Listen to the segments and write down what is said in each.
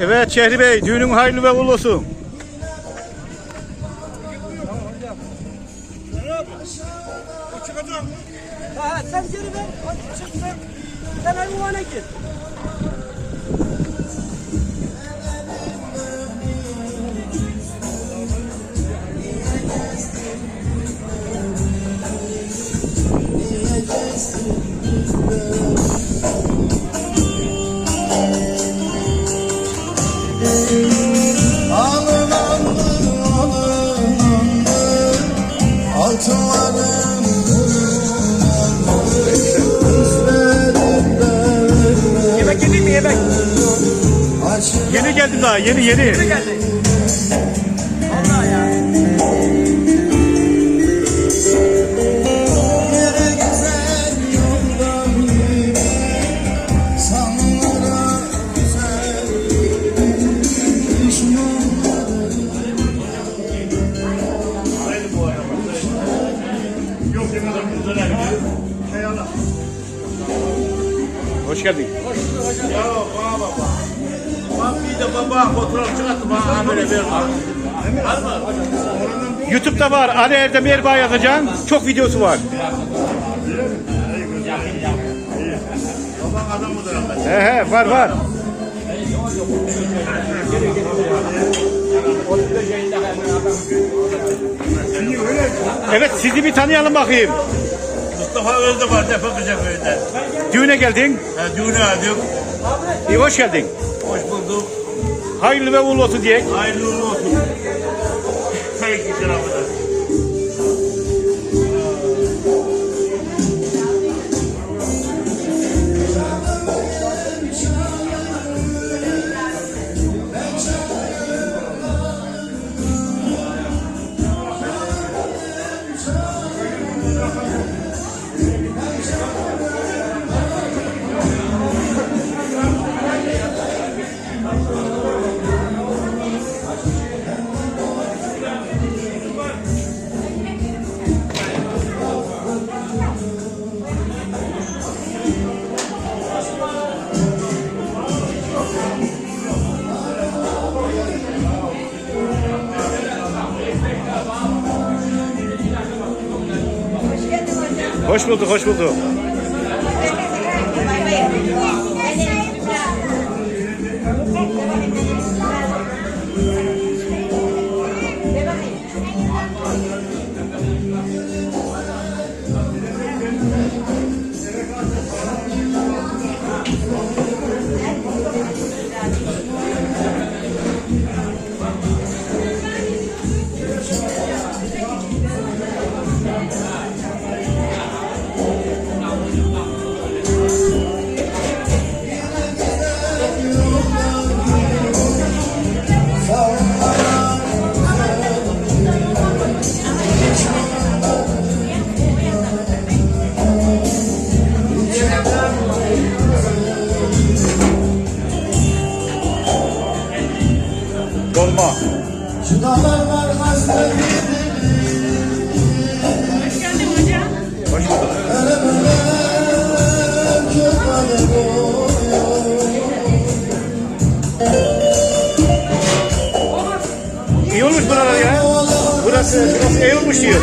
Evet Şehri Bey, düğünün hayırlı ve uğurlu olsun. Ha, sen geri ver. Sen. Erdoğan'a git. Güzel yoldan yürü Sanlara güzel Düşmanları Hoş geldin. Ya bana baba. Bir de. Al mı? YouTube'da var, Ali Erdem Erbağ yazacaksın. Çok videosu var. He he, var var. Evet, sizi bir tanıyalım bakayım. Mustafa Özde var Defa Köyü'nden. Düğüne geldin. Ha, düğünü aldık. İyi, hoş geldin. Hoş bulduk. Hayırlı ve uğurlu olsun diye. Hayırlı uğurlu olsun. Peki tarafına. Hoş bulduk, hoş bulduk. Dolma. Şu dağlar var hasret Hoş bulduk. İyi olmuş buralar ya. Burası, burası iyi olmuş diyor.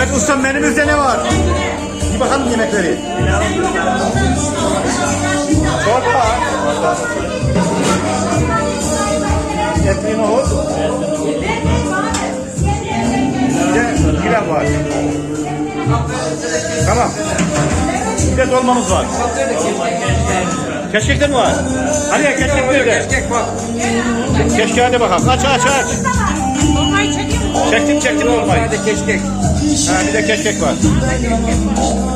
Evet ustam menümüzde ne var? Bir bakalım yemekleri. Çorba. Etli nohut. Bir de pilav var. Tamam. Bir de dolmamız var. Keşkekten mi var? Hadi ya keşkek nerede? Keşkek bak. Keşke hadi bakalım. Aç aç aç. Dolmayı çekiyor musun? Çektim çektim olmayı. Hadi keşkek. Ha, bir de keşkek var. Var mı